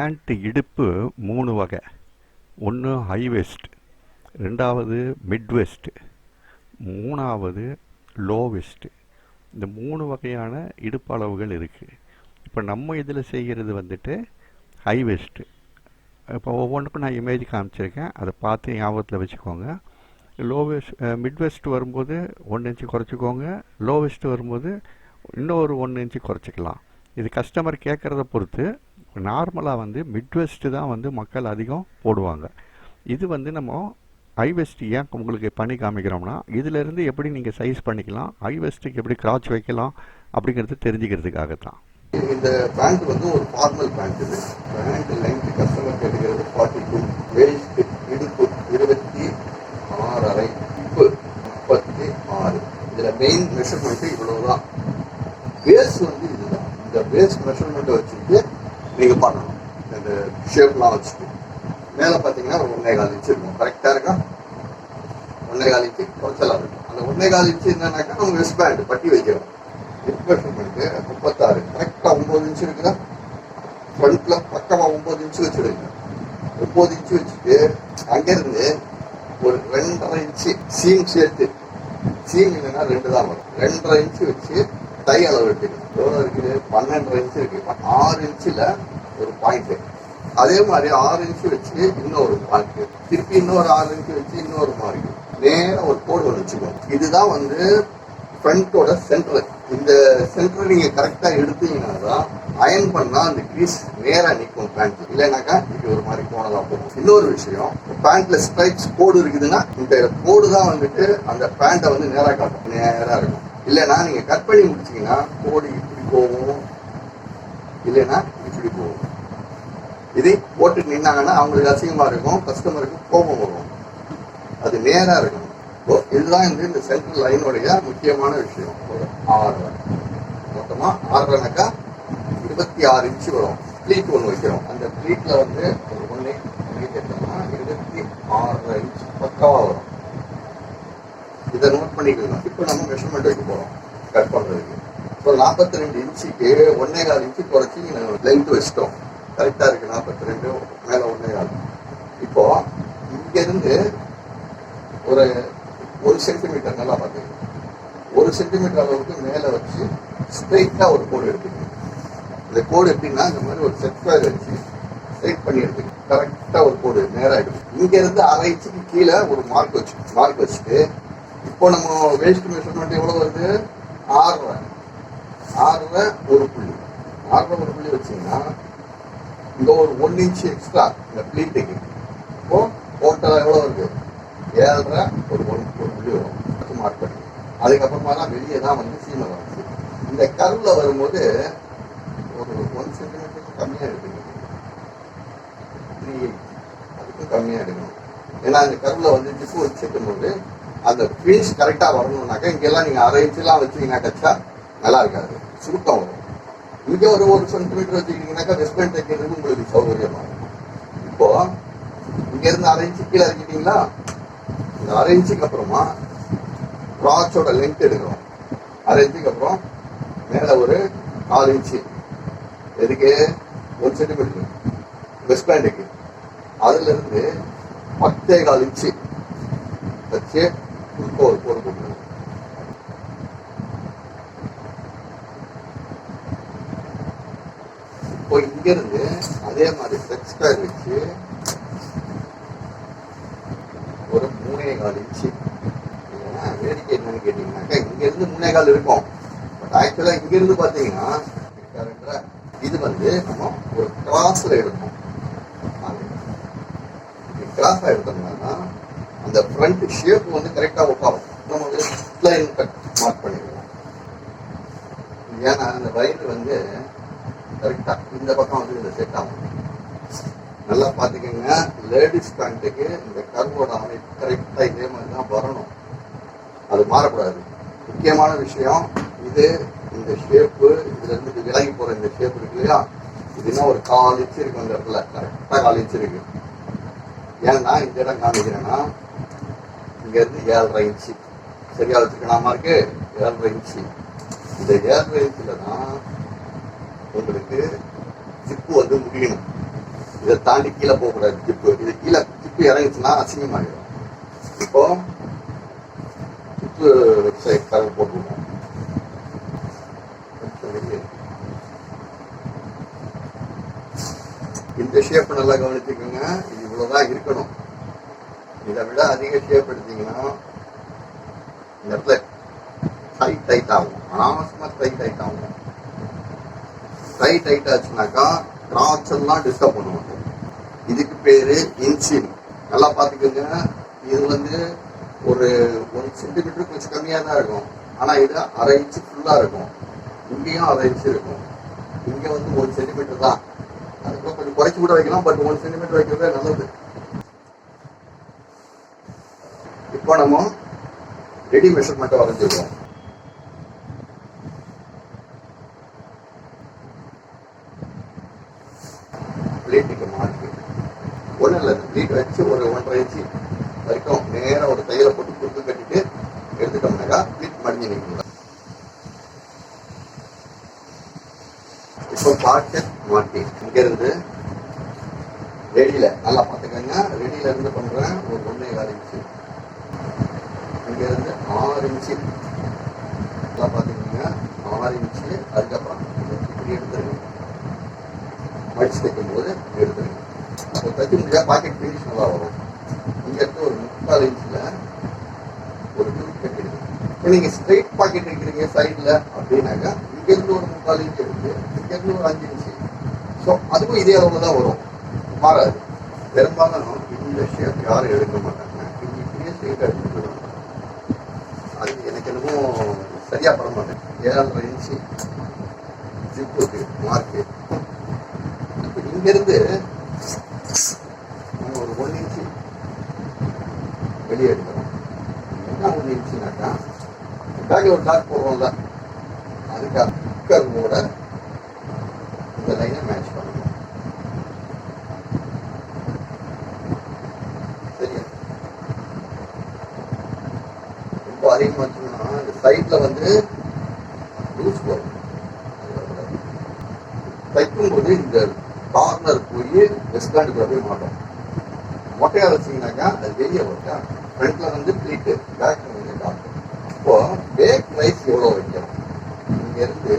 Pant இடுப்பு மூணு வகை. ஒன்று ஹை வெஸ்ட் ரெண்டாவது மிட் வெஸ்ட் மூணாவது லோ வெஸ்ட் இந்த மூணு வகையான இடுப்பு அளவுகள் இருக்குது இப்போ நம்ம இதில் செய்கிறது வந்துட்டு ஹை வெஸ்ட்டு இப்போ ஒவ்வொன்றுக்கும் நான் இமேஜ் காமிச்சிருக்கேன். அதை பார்த்து ஞாபகத்தில் வச்சுக்கோங்க. லோ வெஸ்ட் மிட் வெஸ்ட் வரும்போது ஒன்று இன்ச்சு குறைச்சிக்கோங்க. லோ வெஸ்ட் வரும்போது இன்னொரு ஒன்று இன்ச்சு குறைச்சிக்கலாம். இது கஸ்டமர் கேட்குறத பொறுத்து நார்மலாக வந்து மிட் வெஸ்ட்டு தான் வந்து மக்கள் அதிகம் போடுவாங்க. இது வந்து நம்ம ஹை வெஸ்ட் ஏன் உங்களுக்கு பண்ணி காமிக்கிறோம்னா இதிலேருந்து எப்படி நீங்கள் சைஸ் பண்ணிக்கலாம் ஹை வெஸ்ட்டுக்கு எப்படி கிராச் வைக்கலாம் அப்படிங்கிறது தெரிஞ்சுக்கிறதுக்காக தான் இந்த பேண்ட் வந்து ஒரு ஃபார்மல் பேண்ட் இது. பேண்ட் லென்த் கஸ்டமர் கேட்டுக்கிறது ஃபார்ட்டி டூ வேஸ்ட் இடுப்பு இருபத்தி ஆறரை இப்பு முப்பத்தி ஆறு. இதில் மெயின் இவ்வளோ தான் பேஸ் வந்து இதுதான். இந்த பேஸ் மெஷர்மெண்ட்டை வச்சுட்டு நீங்க பண்ணணும் இந்த ஷேப்லாம் வச்சுட்டு. மேலே பார்த்தீங்கன்னா ஒரு ஒன்னே கால் இன்ச்சு இருக்கும். கரெக்டாக இருக்கா? ஒன்னே கால் இன்ச்சு குறைச்சலாக இருக்கும். அந்த ஒன்னே கால் இன்ச்சு என்னன்னாக்கா நம்ம வெஸ்ட் பேண்ட் பட்டி வைக்கிறோம். ஹிப் மெஷர்மெண்ட் முப்பத்தாறு. கரெக்டாக ஒம்பது இன்ச்சு இருக்குதா? ஃப்ரண்ட்டில் பக்கமாக ஒம்பது இன்ச்சு வச்சுருங்க. ஒம்பது இன்ச்சு வச்சுட்டு அங்கேருந்து ஒரு ரெண்டரை இன்ச்சு சீம் சேர்த்து சீம் இல்லைன்னா ரெண்டு தான் வரும். ரெண்டரை இன்ச்சு வச்சு இருக்கு. எவ்வளவு இருக்குது பன்னெண்டு இன்ச்சு இருக்கு. ஆறு இன்ச்சுல ஒரு பாயிண்ட் அதே மாதிரி ஆறு இன்ச்சு வச்சு இன்னொரு மார்க் திருப்பி இன்னொரு ஆறு இன்ச்சு வச்சு இன்னொரு மார்க் நேராக ஒரு கோடு ஒன்று வச்சுக்கணும் இதுதான் வந்து ஃப்ரண்ட்டோட சென்டர் இந்த சென்டர் நீங்கள் கரெக்டாக எடுத்தீங்கன்னா தான் அயன் பண்ணால் அந்த க்ரீஸ் நேராக நிற்கும் பேண்ட் இல்லைனாக்கா இது ஒரு மாதிரி போனதாக போகும். இன்னொரு விஷயம் பேண்ட்ல ஸ்ட்ரைப்ஸ் கோடு இருக்குதுன்னா இந்த கோடு தான் வந்துட்டு அந்த பேண்ட்டை வந்து நேராக காட்டும். நேராக இருக்கும். இல்லைன்னா நீங்க கட் பண்ணி முடிச்சீங்கன்னா கோடு இப்படி போகும். இல்லைன்னா இப்படி போகும். இதே போட்டு நின்னாங்கன்னா அவங்களுக்கு அசிங்கமா இருக்கும் கஸ்டமருக்கு கோபம் வரும். அது நேரா இருக்கும். இதுதான் வந்து இந்த சென்ட்ரல் லைனுடைய முக்கியமான விஷயம். ஒரு ஆறரை மொத்தமா ஆறுனாக்கா இருபத்தி ஆறு இன்ச்சு வரும். ப்ளீட் ஒன்று வைக்கிறோம். அந்த ப்ளீட்ல வந்து ஒரு ஒன்று கேட்டோம்னா இருபத்தி ஆறரை இன்ச் பக்கவா வரும் இதை பண்ணிக்கலாம் இப்போ நம்ம மெஷர்மெண்ட் வைக்க போகிறோம் கட் பண்ணுறதுக்கு இப்போ நாற்பத்தி ரெண்டு இன்ச்சுக்கு ஒன்னே கால் இன்ச்சு குறைச்சி லென்த் வச்சிட்டோம். கரெக்டாக இருக்குது நாற்பத்தி ரெண்டு மேலே ஒன்னே கால். இப்போ இங்கேருந்து ஒரு ஒரு சென்டிமீட்டர் நல்லா பார்த்துக்கணும் ஒரு சென்டிமீட்டர் அளவுக்கு மேலே வச்சு ஸ்ட்ரைட்டாக ஒரு கோடு எடுத்துக்கணும். இந்த கோடு எப்படின்னா இந்த மாதிரி ஒரு செட் ஸ்கொயர் வச்சு ஸ்ட்ரைட் பண்ணி எடுத்துக்கணும். கரெக்டாக ஒரு கோடு நேராக எடுக்கும் இங்கேருந்து அரை இன்ச்சுக்கு கீழே ஒரு மார்க் வச்சு மார்க் வச்சுட்டு இப்போ நம்ம வேஸ்ட் மெஷர்மெண்ட் எவ்வளவு வருது? ஆறரை. ஆறரை ஒரு புள்ளி. ஆறரை ஒரு புள்ளி வச்சீங்கன்னா இந்த ஒரு ஒன் இன்ச் எக்ஸ்ட்ரா இந்த ப்ளீட்டுக்கு இப்போ டோட்டலாக எவ்வளோ வருது? ஏழரை ஒரு ஒன் ஒரு புள்ளி வரும். மார்க் பண்ணி. அதுக்கப்புறமா தான் வெளியே தான் வந்து சீமை வந்துச்சு இந்த கருவில் வரும்போது ஒரு ஒன் சென்டிமீட்டருக்கு கம்மியாக எடுக்கணும் த்ரீ எயிட் அதுக்கும் கம்மியாக எடுக்கணும். ஏன்னா இந்த கருவில் வந்து ஜிப்பு வச்சுக்கும் போது அந்த பீஸ் கரெக்டாக வரணும்னாக்கா இங்கெல்லாம் நீங்கள் அரை இன்ச்செலாம் வச்சீங்கன்னா கச்சா நல்லா இருக்காது. சுருக்கம் வரும். இங்கே ஒரு ஒரு சென்டிமீட்டர் வச்சுக்கிட்டீங்கன்னாக்கா வெஸ்ட்மெண்ட் தைக்கிறதுக்கு உங்களுக்கு சௌகரியமாக இருக்கும். இப்போ இங்கேருந்து அரை இன்ச்சு கீழே இறக்கிட்டீங்களா? இந்த அரை இன்ச்சுக்கு அப்புறமா கிராச்சோட லென்த் எடுக்கிறோம். அரை இன்ச்சுக்கு அப்புறம் மேலே ஒரு நாலு இன்ச்சு எதுக்கு? ஒரு சென்டிமீட்டர் வெஸ்ட் பேண்டுக்கு அதுலேருந்து பத்தே கால் இன்ச்சு வச்சு இப்போ ஒரு கோடு இப்போ இங்கிருந்து அதே மாதிரி செட் ஸ்கொயர் வச்சு ஒரு மூணே கால் இன்ச்சு வேடிக்கை என்னன்னு கேட்டீங்கன்னாக்கா இங்கிருந்து மூணே கால் இருக்கும் பட் ஆக்சுவலாக இங்கிருந்து பார்த்தீங்கன்னா இது வந்து நம்ம ஒரு கிராஸில் எடுப்போம் கிராஸாக எடுத்தோம் இந்த ஃப்ரண்ட் ஷேப் வந்து கரெக்டாக உட்காரும் நம்ம வந்து லைன் கட் மார்க் பண்ணிடுவோம் ஏன்னா அந்த வயிறு வந்து கரெக்டாக இந்த பக்கம் வந்து இந்த செட் ஆகும். நல்லா பார்த்துக்கோங்க. லேடிஸ் பேண்ட்டுக்கு இந்த கருவோட அமைப்பு கரெக்டாக இதே மாதிரி தான் வரணும். அது மாறக்கூடாது. முக்கியமான விஷயம் இது இந்த ஷேப்பு இதுலேருந்து விலகி போகிற இந்த ஷேப் இருக்கு இல்லையா? இதுனா ஒரு கால் இன்ச்சு இருக்கு அந்த இடத்துல. கரெக்டாக கால் இன்ச்சு இருக்கு. ஏன்னா இந்த இடம் காமிக்கிறேன்னா இங்க இருந்து ஏழரை இன்ச்சு. சரியா வச்சுக்கலாமா இருக்கு ஏழரை இன்ச்சு. இந்த ஏழரை இன்ச்சில் தான் உங்களுக்கு ஜிப்பு வந்து முடியணும். இதை தாண்டி கீழே போகக்கூடாது ஜிப்பு. இது கீழே ஜிப்பு இறங்கிச்சுன்னா அசிங்கமாகிடும் இப்போ ஜிப்பு வெப்சைட் கதவு போட்டுருவோம் இந்த ஷேப் நல்லா கவனிச்சுக்கோங்க. இது இவ்வளோதான் இருக்கணும். இதை விட அதிக ஷேப் எடுத்தீங்கன்னா இந்த இடத்துல டைட் டைட் ஆகும். அனாவசியமா டைட் டைட் ஆகும். டைட் டைட் ஆச்சுனாக்கா கிராச் எல்லாம் டிஸ்டர்ப் பண்ணுவாங்க. இதுக்கு பேரு இன்சின் நல்லா பாத்துக்கோங்க இது வந்து ஒரு ஒன் சென்டிமீட்டர் கொஞ்சம் கம்மியா தான் இருக்கும். ஆனா இது அரை இன்ச்சு ஃபுல்லா இருக்கும். இங்கேயும் அரை இன்ச்சு இருக்கும். இங்க வந்து ஒரு சென்டிமீட்டர் தான். அதுக்கு கொஞ்சம் குறைச்சு கூட வைக்கலாம் பட் ஒன் சென்டிமீட்டர் வைக்கிறதே நல்லது. இப்போ நம்ம ரெடி மெஷர்மெண்ட்டும் வரைஞ்சிருக்கோம் பிளேட்டுக்கு மார்க்கு ஒன்றும் இல்லை பிளேட் வச்சு ஒரு ஒன்றரை இன்ச்சு வரைக்கும் நேராக ஒரு தையலை போட்டு குறுக்கு கட்டிட்டு எடுத்துட்டோம்னாக்கா பிளேட் மடிஞ்சு நிற்கும். இப்போ பாக்கெட் மாட்டி இங்கிருந்து ரெடியில நல்லா பார்த்துக்கோங்க ரெடியில இருந்து பண்றேன் ஒரு ஒன்றே கால் இன்ச்சு இங்க இருந்து ஆறு இன்ச்சு நல்லா பார்த்துக்கோங்க ஆறு இன்ச்சு அதுக்கப்புறம் இப்படி எடுத்துருங்க மடிச்சு தைக்கும்போது எடுத்துருங்க அப்போ தைக்க முடியாது பாக்கெட் ஃபினிஷ் நல்லா வரும். இங்கேருந்து ஒரு முக்கால் இன்ச்சில் ஒரு துணி கட்டிடுங்க இப்போ நீங்கள் ஸ்ட்ரைட் பாக்கெட் வைக்கிறீங்க சைடில் அப்படின்னாக்கா இங்கேருந்து ஒரு முக்கால் இன்ச் இருக்குது இங்கேருந்து ஒரு அஞ்சு இன்ச்சு. ஸோ அதுவும் இதே அளவு தான் வரும். மாறாது. பெரும்பாலும் இந்த ஷேப் யாரும் எடுக்க மாட்டாங்க. இங்கே இப்படியே ஸ்ட்ரைட்டாக எடுத்துட்டு அது எனக்கு என்னமோ சரியாக பட மாட்டேன் ஏழரை இன்ச்சு ஜிப்புக்கு மார்க்கு இங்கிருந்து ஒரு ஒன் இன்ச்சு வெளியே எடுக்கிறோம் என்ன ஒன் இன்ச்சுனாக்கா பேக்கில் ஒரு டாக் போடுறோம்ல அதுக்காக கூட இந்த லைனை மேட்ச் பண்ணணும் சரியா? ரொம்ப அதிகமாச்சுன்னா இந்த சைட்ல வந்து லூஸ் வரும் தைக்கும்போது இந்த கார்னர் போய் போய் மாட்டோம் மொட்டையா வச்சிங்கனாக்கா அது வெளியே வச்சா ஃப்ரண்ட்ல வந்து ப்ளீட்டு பேக்ல வந்து டாக்டர் இப்போ பேக் ரைஸ் எவ்வளோ வைக்கணும்? இங்கேருந்து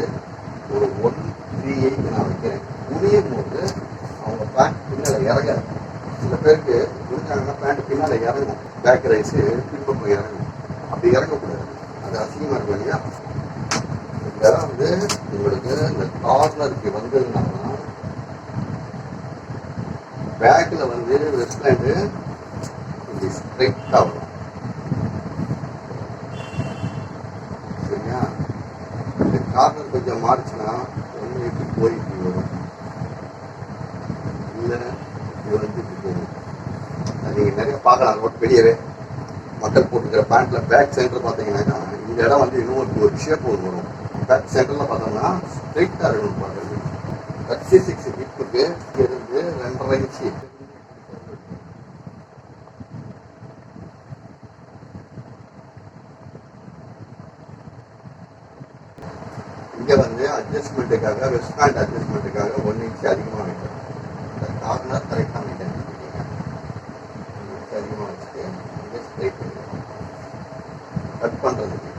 ஒரு ஒன் த்ரீ எயிட் நான் வைக்கிறேன். குனியும் போது அவங்க பேண்ட் பின்னால் இறங்காது சில பேருக்கு குனிஞ்சாங்கன்னா பேண்ட் பின்னால் இறங்கும் பேக் ரைஸு பின்பக்கம் இறங்கும் அப்படி இறங்கக்கூடாது அது அசிங்கமா இருக்கும் இல்லையா இந்த இடம் வந்து உங்களுக்கு இந்த கார்னருக்கு வந்ததுனால பேக்கில் வந்து வெஸ்ட்லேண்டு இப்படி ஸ்ட்ரைட்டாக வரும். சரியா? இந்த கார்னர் கொஞ்சம் மாறிச்சுன்னா ஒன்று இப்படி போய் இப்படி வரும். இல்லை இப்படி வந்து இப்படி போகும் நீங்கள் நிறைய பார்க்கலாம் ரோட் பெரியவே மக்கள் போட்டுக்கிற பேண்ட்டில் பேக் சென்டர் பார்த்தீங்கன்னாக்கா இந்த இடம் வந்து இன்னும் ஒரு ஒரு ஷேப் ஒன்று வரும். பேக் சென்டரில் பார்த்தோம்னா ஸ்ட்ரைட்டாக இருக்கணும் பார்க்குறது தேர்ட்டி சிக்ஸ் ஹிப்புக்கு வந்து ரெண்டரை இங்கே வந்து அட்ஜஸ்ட்மெண்ட்டுக்காக ரெஸ்டாரண்ட் அட்ஜஸ்ட்மெண்ட்டுக்காக ஒன் இன்ச்சு அதிகமாக வைக்கிறோம் இந்த கார்னர் கரெக்டாக மெயின்டைன் பண்ணிக்கிறீங்க இன்ச் அதிகமாக வச்சுட்டு இங்கே ஸ்ட்ரைட் பண்ணிக்கிறோம் கட் பண்ணுறதுக்கு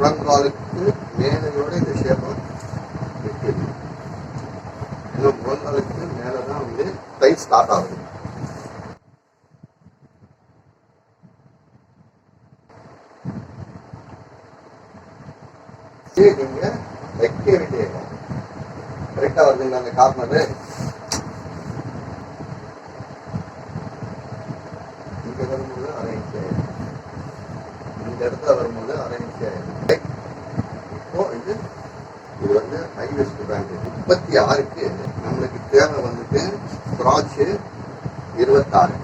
முழங்காலுக்கு மேலையோட இந்த ஷேப்பம் இருக்குது ஏன்னா முழங்காலுக்கு மேலே தான் வந்து டை ஸ்டார்ட் ஆகுது. நீங்க வைக்க கரெக்டா வருதுங்களா அந்த கார்னரு இங்க வரும்போது அரை இந்த இடத்துல வரும்போது அரை யாருக்கு? நம்மளுக்கு தேவை வந்துட்டு கிராச்சு இருபத்தாறு.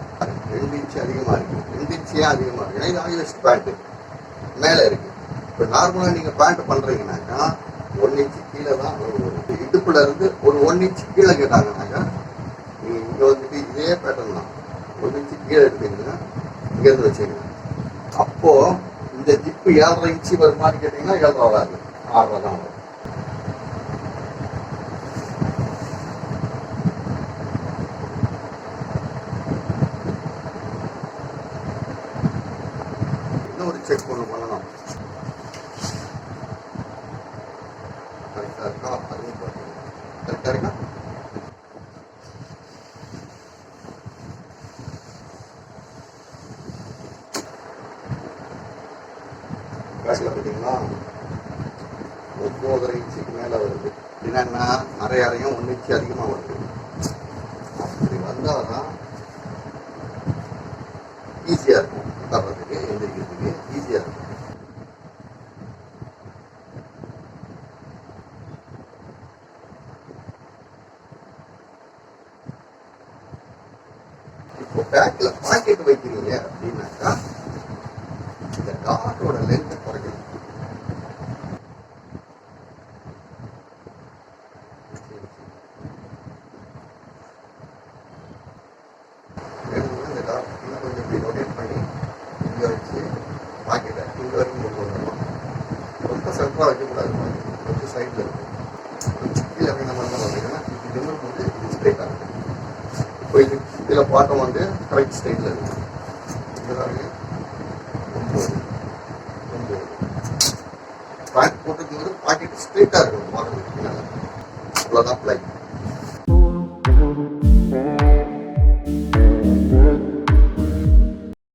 ரெண்டு இன்ச்சு அதிகமாக இருக்கு. ரெண்டு இன்ச்சே அதிகமாக இருக்கு? ஏன்னா இது ஹைவெஸ்ட் பேண்ட் மேலே இருக்கு. இப்போ நார்மலாக நீங்கள் பேண்ட் பண்ணுறீங்கனாக்கா ஒன் இன்ச்சு கீழே தான் ஒரு இடுப்புல இருந்து ஒரு ஒன் இன்ச்சு கீழே கேட்டாங்கனாக்கா நீங்கள் இங்கே வந்துட்டு இதே பேட்டர்ன் தான். ஒன் இன்ச்சு கீழே எடுத்தீங்கன்னா இங்கேருந்து வச்சுக்கோங்க. இந்த ஜிப்பு ஏழரை இன்ச்சு வருமானு கேட்டிங்கன்னா ஏழரை வராது ஆறரை தான் வரும். இன்னொரு செக் ஒன்று பண்ணணும் கரெக்டாக இருக்கா? அதுவும் பார்க்கணும் கரெக்டாக இருக்கா? பேக்கில் பார்த்தீங்களா? ஒன்பதரை இன்ச்சுக்கு மேலே வருது. என்னன்னா அரை அரையும் ஒன்று இன்ச்சு அதிகமாக வருது. அப்படி வந்தால் தான் ஈஸியாக இருக்கும். உட்கார்றதுக்கு எந்திரிக்கிறதுக்கு ஈஸியாக இருக்கும் இப்போ பேக்கில் பாக்கெட் வைக்கிறீங்க அப்படின்னாக்கா இந்த டாட்டோட லென்த் குறைக்கணும். கொஞ்சம் பண்ணி பாக்கெட்டை இங்கே வரைக்கும் கொண்டு வந்துடலாம் ரொம்ப சென்டராக வைக்கக்கூடாது. கொஞ்சம் சைடில் இருக்கும் கொஞ்சம் கீழே இறங்கின மாதிரி தான் வந்தீங்கன்னா இப்படி நிமிரும் போது இது ஸ்ட்ரைட்டாக இருக்கும் இப்போ இது இதில் பாட்டம் வந்து கரெக்ட் ஸ்டைலில் இருக்கு. இதுதாங்க ஒம்பது. ஒம்பது. பேண்ட் பாக்கெட் ஸ்ட்ரைட்டாக இருக்கணும்